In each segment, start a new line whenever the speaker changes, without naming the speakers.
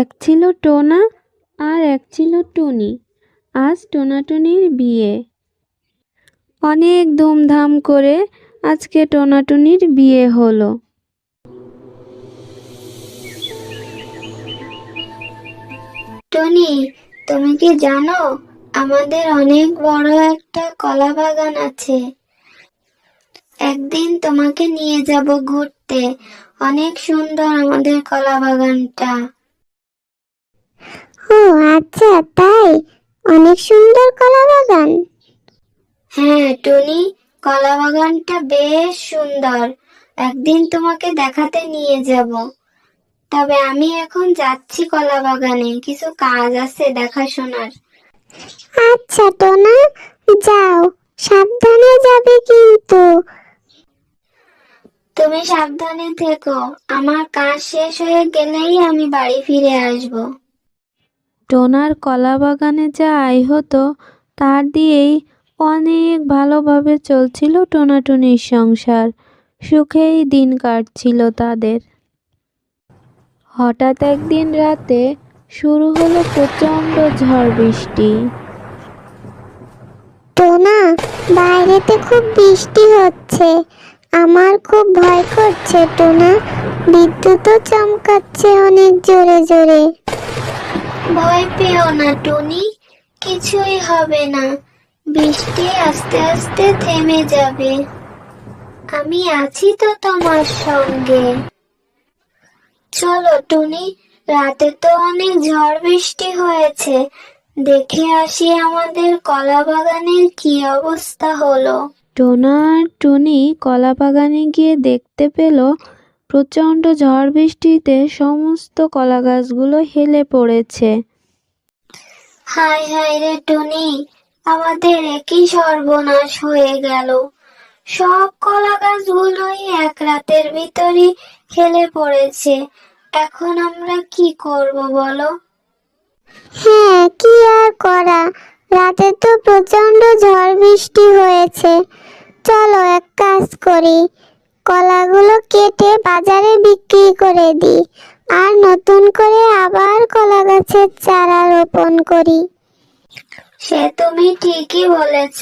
এক ছিল টোনা আর এক ছিল টুনি। আজ টোনাটুনির বিয়ে। অনেক ধুমধাম করে আজকে টোনাটুনির বিয়ে হলো।
টনি, তুমি কি জানো আমাদের অনেক বড় একটা কলা বাগান আছে? একদিন তোমাকে নিয়ে যাব ঘুরতে। অনেক সুন্দর আমাদের কলা বাগানটা।
ও আচ্ছা তাই? অনেক সুন্দর কলা বাগান
হ্যাঁ টনি কলা বাগানটা বেশ সুন্দর। একদিন তোমাকে দেখাতে নিয়ে যাব। তবে আমি এখন যাচ্ছি কলা বাগানে কিছু কাজ আছে দেখাশোনার।
আচ্ছা টোনা যাও। সাবধানে যাবে কিন্তু।
তুমি সাবধানে থেকো। আমার কাজ শেষ হয়ে গেলেই আমি বাড়ি ফিরে আসব।
টোনার কলা বাগানে যা আয় হতো তার দিয়েই অনেক ভালোভাবে চলছিল টোনাটুনির সংসার। সুখেই দিন কাটছিল তাদের। হঠাৎ একদিন রাতে শুরু হলো প্রচণ্ড ঝড় বৃষ্টি।
টোনা, বাইরেতে খুব বৃষ্টি হচ্ছে। আমার খুব ভয় করছে, টোনা। বিদ্যুৎও চমকাচ্ছে অনেক জোরে জোরে।
ভয় পেও না, টনি। কিছুই হবে না। বৃষ্টি আস্তে আস্তে থেমে যাবে। আমি আছি তো তোমার সঙ্গে। চলো, টুনি, রাতে তো অনেক ঝড় বৃষ্টি হয়েছে। দেখে আসি আমাদের কলা বাগানের কি অবস্থা হলো।
টোনা টুনি কলা বাগানে গিয়ে দেখতে পেল প্রচণ্ড ঝড় বৃষ্টিতে সমস্ত কলা গাছগুলো হেলে পড়েছে।
হাই হাই রে টুনি আমাদের একই সর্বনাশ হয়ে গেল। সব কলা গাছগুলোই এক রাতের ভিতরই হেলে পড়েছে। এখন আমরা কি করব বলো?
হ্যাঁ কি আর করা? রাতে তো প্রচণ্ড ঝড় বৃষ্টি হয়েছে। চলো এক কাজ করি। কলাগুলো কেটে বাজারে বিক্রি করে দিই আর নতুন করে আবার কলা গাছের চারা রোপণ করি।
সে তুমি ঠিকই বলেছ।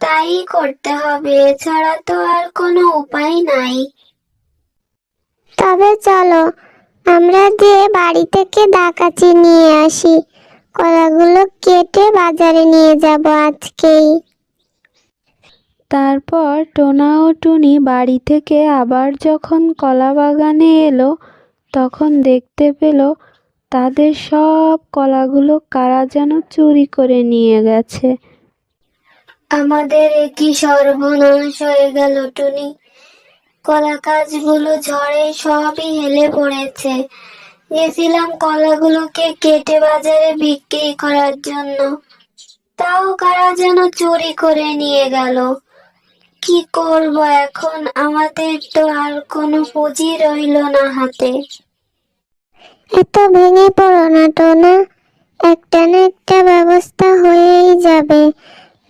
তাই করতে হবে এছাড়া তো আর কোনো উপায় নাই।
তবে চলো আমরা যে বাড়ি থেকে ডাকাচি নিয়ে আসি কলাগুলো কেটে বাজারে নিয়ে যাব আজকেই।
তারপর টোনা ও টুনি বাড়ি থেকে আবার যখন কলা বাগানে এলো, তখন দেখতে পেল তাদের সব কলাগুলো কারা যেন চুরি করে নিয়ে গেছে।
আমাদের একই সর্বনাশ হয়ে গেল টুনি। কলা গাছগুলো ঝড়ে সবই হেলে পড়েছে। গেছিলাম কলাগুলোকে কেটে বাজারে বিক্রি করার জন্য। তাও কারা যেন চুরি করে নিয়ে গেল। কি করব এখন? আমাদের তো আর কোনো পুঁজি রইল না হাতে।
এত ভেঙে পড়ো না টোনা। একটা না একটা ব্যবস্থা হয়েই যাবে।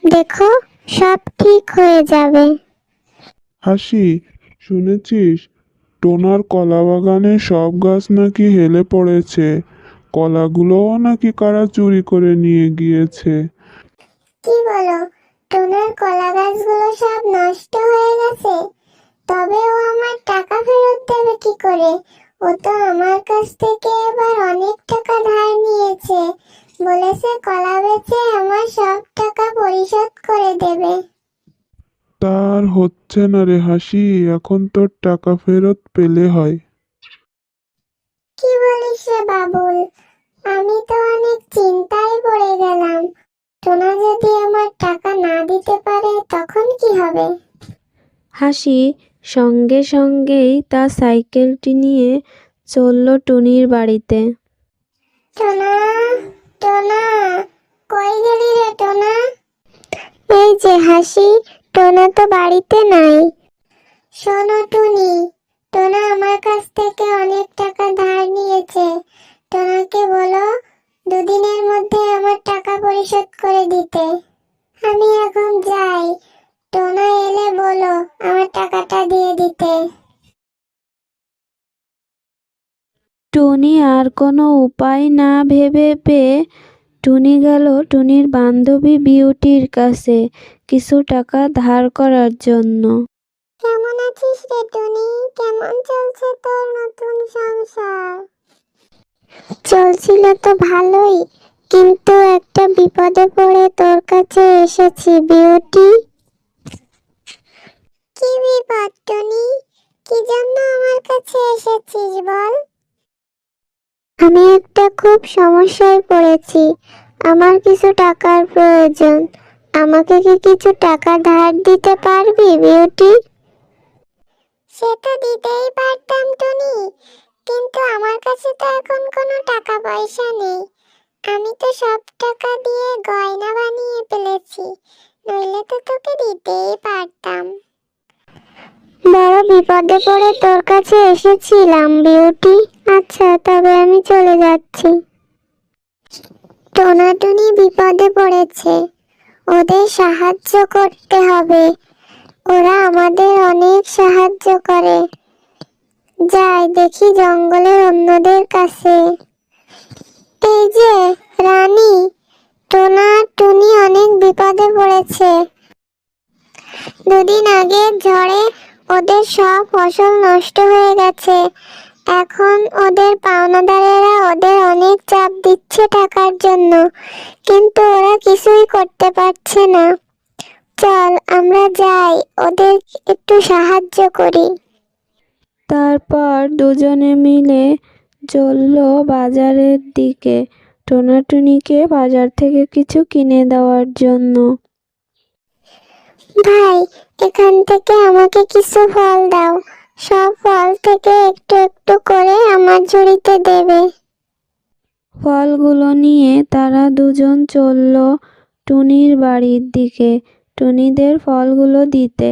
দেখো সব ঠিক হয়ে যাবে।
হাসি শুনেছিস? টোনার কলা বাগানে সব গাছ নাকি হেলে পড়েছে। কলাগুলোও নাকি কারা চুরি করে নিয়ে গিয়েছে।
কি বলো? টোনার কলা গাছগুলো সব নষ্ট হয়ে গেছে। তবে ও আমার টাকা ফেরত দেবে কি করে? ও তো আমার কাছ থেকে এবার অনেক টাকা ধার নিয়েছে। বলেছে কলা বেচে আমার সব টাকা পরিশোধ করে দেবে।
তার হচ্ছে না রে হাসি এখন তোর টাকা ফেরত পেলে হয়।
কি বলিস রে বাবুল? আমি তো
হাসি সঙ্গে সঙ্গেই তার সাইকেলটি নিয়ে চলল টুনির বাড়িতে।
টোনা টোনা, কই গেলি রে টোনা? এই যে হাসি, টোনা তো বাড়িতে নাই। শোনো টুনি, টোনা আমার কাছ থেকে অনেক টাকা ধার নিয়েছে। টোনাকে বলো, দুদিনের মধ্যে আমার টাকা পরিশোধ করে দিতে। আমি এখন যাই। টোনা এলে বলো আমার টাকাটা দিয়ে দিতে।
টুনি আর কোনো উপায় না ভেবে পেয়ে টুনি গেল টুনির বান্ধবী বিউটির কাছে কিছু টাকা ধার করার জন্য।
কেমন আছিস রে টুনি? কেমন চলছে তোর নতুন সংসার? চলছিল তো ভালোই কিন্তু একটা বিপদে পড়ে তোর কাছে এসেছি বিউটি। কি বিপদ টুনি? কি জন্য আমার কাছে এসেছিস বল? আমি একটা খুব সমস্যায় পড়েছি। আমার কিছু টাকার প্রয়োজন। আমাকে কি কিছু টাকা ধার দিতে পারবি বিউটি? সেটা দিতেই পারতাম টনি। কিন্তু আমার কাছে তো এখন কোনো টাকা পয়সা নেই। আমি তো সব টাকা দিয়ে গয়না বানিয়ে ফেলেছি। নইলে তো তোকে দিতেই পারতাম। বড় বিপদে পড়ে তোর কাছে এসেছিলাম, বিউটি। আচ্ছা তবে আমি চলে যাচ্ছি। টোনাটুনি বিপদে পড়েছে। ওদের সাহায্য করতে হবে। ওরা আমাদের অনেক সাহায্য করে। যাই, দেখি জঙ্গলের অন্যদের কাছে। এই যে, রানী টোনা টুনি অনেক বিপদে পড়েছে। দুদিন আগে ঝড়ে ওদের সব ফসল নষ্ট হয়ে গেছে। এখন ওদের পাওনাদারেরা ওদের অনেক চাপ দিচ্ছে টাকার জন্য, কিন্তু ওরা কিছুই করতে পারছে না। চল, আমরা যাই, ওদের একটু সাহায্য করি।
তারপর দুজনে মিলে চলল বাজারের দিকে। টোনাটুনিকে বাজার থেকে কিছু কিনে দেওয়ার জন্য।
ভাই এখান থেকে আমাকে কিছু ফল দাও। সব ফল থেকে একটু একটু করে আমার ঝুড়িতে দেবে।
ফলগুলো নিয়ে তারা দুজন চলল টুনির বাড়ির দিকে। টুনিদের ফলগুলো দিতে।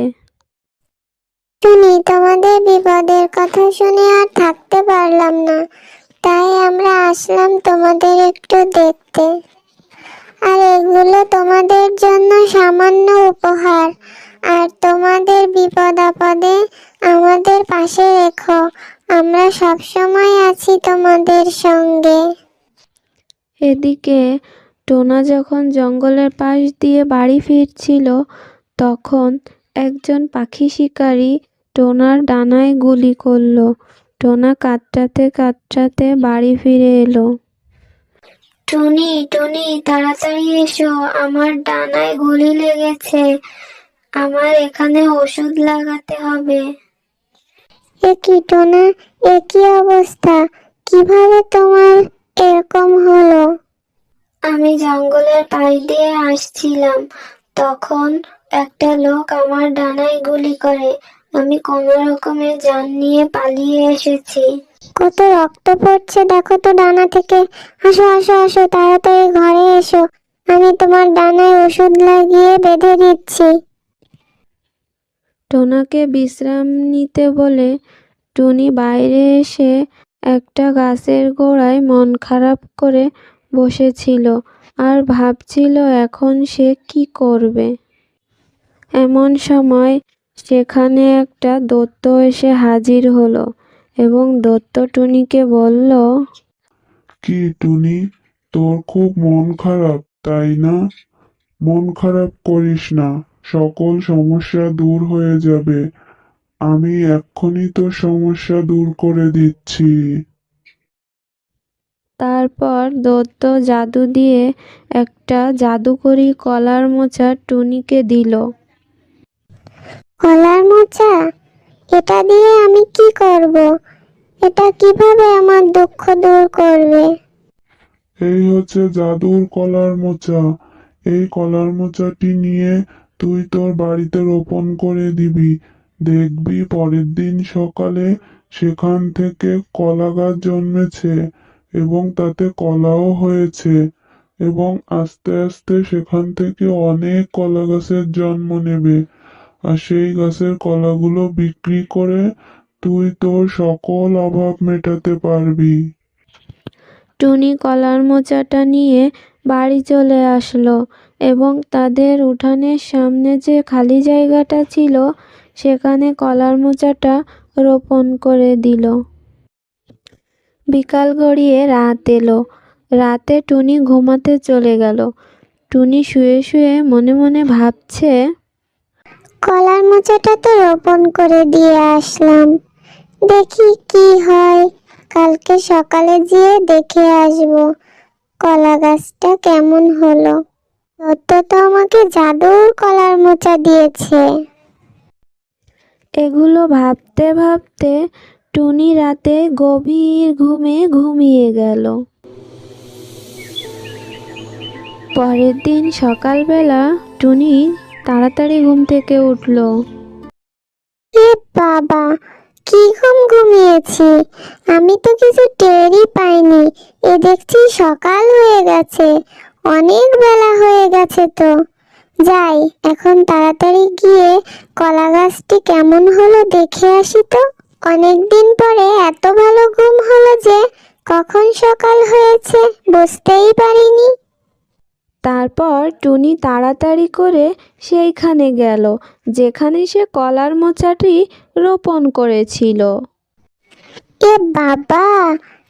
টুনি তোমাদের বিপদের কথা শুনে আর থাকতে পারলাম না। তাই আমরা আসলাম তোমাদের একটু দেখতে। আর এগুলো তোমাদের জন্য সামান্য উপহার। আর তোমাদের বিপদ আপদে আমাদের পাশে রেখো। আমরা সব সময় আছি তোমাদের সঙ্গে।
এদিকে টোনা যখন জঙ্গলের পাশ দিয়ে বাড়ি ফিরছিল, তখন একজন পাখি শিকারী টোনার ডানায় গুলি করল। টোনা কাতরাতে কাতরাতে বাড়ি ফিরে এলো।
টুনি টুনি তাড়াতাড়ি এসো। আমার ডানায় গুলি লেগেছে। আমার এখানে ওষুধ লাগাতে হবে।
এ কি টোনা এ কি অবস্থা? কীভাবে তোমার এরকম হলো?
আমি জঙ্গলের পাশ দিয়ে আসছিলাম। তখন একটা লোক আমার ডানায় গুলি করে। আমি কোনো রকমে জান নিয়ে পালিয়ে এসেছি।
কত রক্ত পড়ছে দেখো তো ডানা থেকে। আসো আসো আসো, তাড়াতাড়ি ঘরে এসো। আমি তোমার ডানায় ওষুধ লাগিয়ে বেঁধে দিচ্ছি
টোনাকে বিশ্রাম নিতে বলে টুনি বাইরে এসে একটা গাছের গোড়ায় মন খারাপ করে বসেছিল আর ভাবছিল এখন সে কি করবে। এমন সময় সেখানে একটা দত্ত এসে হাজির হলো। এবং দত্ত টুনিকে বলল
কি টুনি? তোর খুব মন খারাপ তাই না? মন খারাপ করিস না সকল সমস্যা দূর হয়ে যাবে। আমি এক্ষুনি তোর সমস্যা দূর করে দিচ্ছি।
তারপর দত্ত জাদু দিয়ে একটা জাদুকরি কলার মোচা টুনিকে দিল।
কলার মোচা? এটা দিয়ে আমি কি করব? এটা কীভাবে আমার দুঃখ দূর করবে?
এই হচ্ছে জাদুর কলার মোচা। এই কলার মোচাটি নিয়ে তুই তোর বাড়িতে রোপণ করে দিবি। দেখবি পরের দিন সকালে সেখান থেকে কলা গাছ জন্মেছে এবং তাতে কলাও হয়েছে এবং আস্তে আস্তে সেখান থেকে অনেক কলা গাছের জন্ম নেবে। আর সেই গাছের কলাগুলো বিক্রি করে তুই তোর সকল অভাব মেটাতে পারবি।
টুনি কলার মোচাটা নিয়ে বাড়ি চলে আসলো এবং তাদের উঠানের সামনে যে খালি জায়গাটা ছিল, সেখানে কলার মোচাটা রোপণ করে দিল। বিকাল গড়িয়ে রাত এলো। রাতে টুনি ঘুমাতে চলে গেল। টুনি শুয়ে শুয়ে মনে মনে ভাবছে
কলার মোচাটা তো রোপণ করে দিয়ে আসলাম। দেখি কি হয়। কালকে সকালে যেয়ে দেখে আসব। কলা গাছটা কেমন হলো? দত্ত তো আমাকে জাদুর কলার মোচা দিয়েছে।
এগুলো ভাবতে ভাবতে টুনি রাতে গভীর ঘুমে ঘুমিয়ে গেল। পরের দিন সকালবেলা টুনি তাড়াতাড়ি ঘুম থেকে উঠল।
বাবা, কি ঘুম ঘুমিয়েছি? আমি তো কিছু টেরই পাইনি। এ দেখছি সকাল হয়ে গেছে। অনেক বেলা হয়ে গেছে তো। যাই, এখন তাড়াতাড়ি গিয়ে কলা গাছটি কেমন হলো দেখে আসি তো। অনেক দিন পরে এত ভালো ঘুম হলো যে, কখন সকাল হয়েছে বুঝতেই পারিনি।
তারপর টুনি তাড়াতাড়ি করে সেইখানে গেল, যেখানে সে কলার মোচাটি রোপণ করেছিল।
এ বাবা,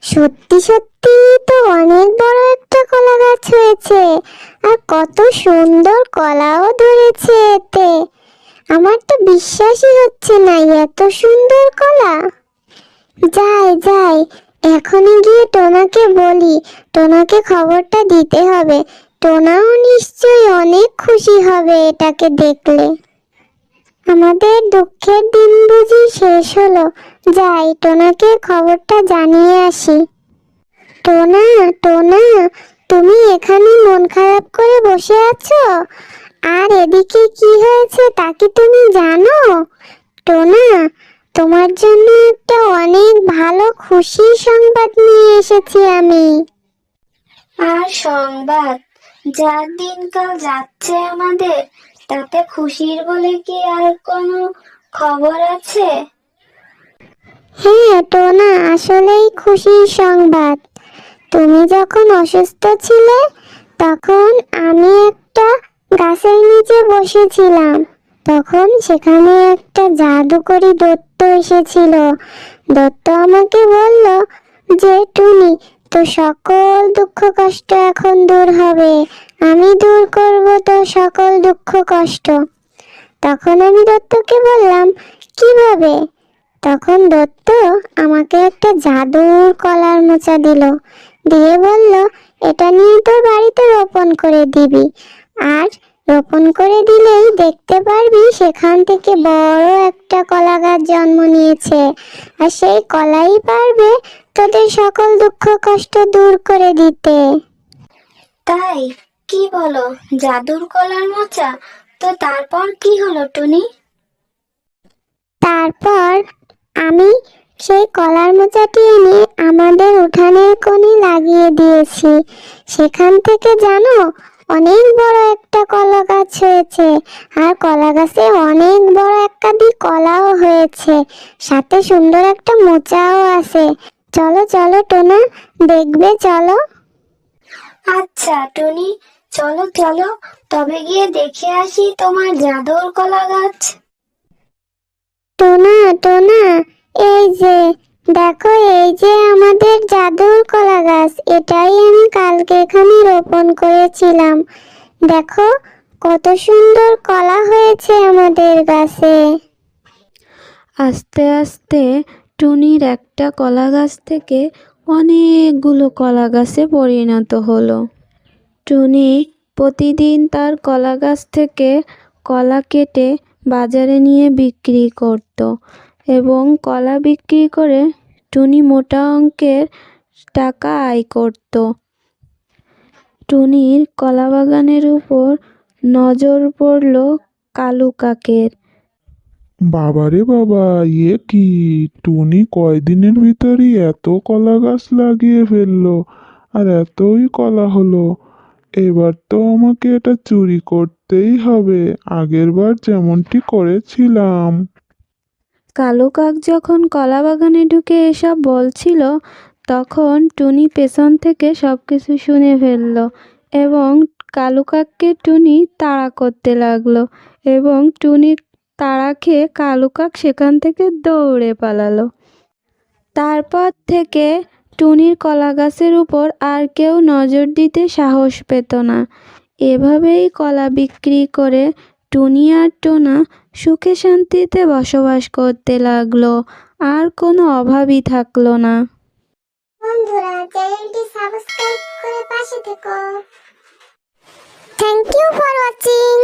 সত্যি সত্যি তো অনেক বড় একটা কলা গাছ হয়েছে, আর কত সুন্দর কলাও ধরেছে এতে। আমার তো বিশ্বাসই হচ্ছে না এত সুন্দর কলা। যাই যাই, এখনই গিয়ে টোনাকে বলি, টোনাকে খবরটা দিতে হবে। টোনাও নিশ্চয়ই অনেক খুশি হবে এটাকে দেখলে। আমাদের দুঃখের দিন বুঝি শেষ হলো। যাই টোনাকে খবরটা জানিয়ে আসি। টোনা টোনা তুমি এখানে মন খারাপ করে বসে আছো? আর এদিকে কি হয়েছে তা কি তুমি জানো? টোনা তোমার জন্য একটা অনেক ভালো খুশি সংবাদ নিয়ে এসেছি আমি।
আর সংবাদ? যার দিনকাল যাচ্ছে আমাদের, তাতে খুশির বলে কি আর কোনো খবর আছে?
হ্যাঁ টোনা, আসলেই খুশির সংবাদ। তুমি যখন অসুস্থ ছিলে, তখন আমি একটা গাছের নিচে বসেছিলাম। তখন সেখানে একটা জাদুকরি দত্ত এসেছিল। দত্ত আমাকে বলল যে, টুনি তো সকল দুঃখ কষ্ট এখন দূর হবে। আমি দূর করব তো সকল দুঃখ কষ্ট। তখন আমি দত্তকে বললাম, কীভাবে? তখন দত্ত আমাকে একটা জাদুর কলার মোচা দিল। দিয়ে বলল, এটা নিয়ে তোর বাড়িতে রোপণ করে দিবি। আর রোপণ করে দিলেই দেখতে পারবি সেখান থেকে বড় একটা কলা গাছ জন্ম নিয়েছে। আর সেই কলাই পারবে তোদের সকল দুঃখ কষ্ট দূর করে দিতে।
তাই? কি বলো? জাদুর কলার মোচা? তো তারপর কি হলো টুনি?
তারপর আমি সেই কলার মোচাটি এনে আমাদের উঠানের কোণে লাগিয়ে দিয়েছি। সেখান থেকে জানো অনেক বড় একটা কলা গাছ হয়েছে। আর কলা গাছে অনেক বড় একটা দি কলাও হয়েছে। সাথে সুন্দর একটা মোচাও আছে। চলো চলো টোনা দেখবে চলো।
আচ্ছা টুনি চলো চলো তবে গিয়ে দেখে আসি তোমার জাদুর কলা গাছ
টোনা টোনা এই যে দেখো, এই যে আমাদের জাদুর কলা গাছ এটাই আমি কালকে এখানে রোপণ করেছিলাম। দেখো, কত সুন্দর কলা হয়েছে আমাদের গাছে।
আস্তে আস্তে টুনির একটা কলা গাছ থেকে অনেকগুলো কলা গাছে পরিণত হলো। টুনি প্রতিদিন তার কলা গাছ থেকে কলা কেটে বাজারে নিয়ে বিক্রি করত। এবং কলা বিক্রি করে টুনি মোটা অঙ্কের টাকা আয় করত। টুনির কলা বাগানের উপর নজর পড়ল কালু কাকের।
বাবারে বাবা ইয়ে কি? টুনি কয়দিনের ভিতরই এত কলা গাছ লাগিয়ে ফেলল, আর এতই কলা হলো। এবার তো আমাকে এটা চুরি করতেই হবে, আগেরবার যেমনটি করেছিলাম।
কালো কাক যখন কলা বাগানে ঢুকে এসব বলছিল, তখন টুনি পেছন থেকে সব কিছু শুনে ফেলল এবং কালু কাককে টুনি তাড়া করতে লাগল এবং টুনির তাড়া খেয়ে কালু কাক সেখান থেকে দৌড়ে পালালো। তারপর থেকে টুনির কলা গাছের উপর আর কেউ নজর দিতে সাহস পেত না। এভাবেই কলা বিক্রি করে টুনি আর টোনা সুখে শান্তিতে বসবাস করতে লাগল। আর কোনো অভাবই থাকল না।
বন্ধুরা, চ্যানেলটি সাবস্ক্রাইব করে পাশে থেকো। Thank you for watching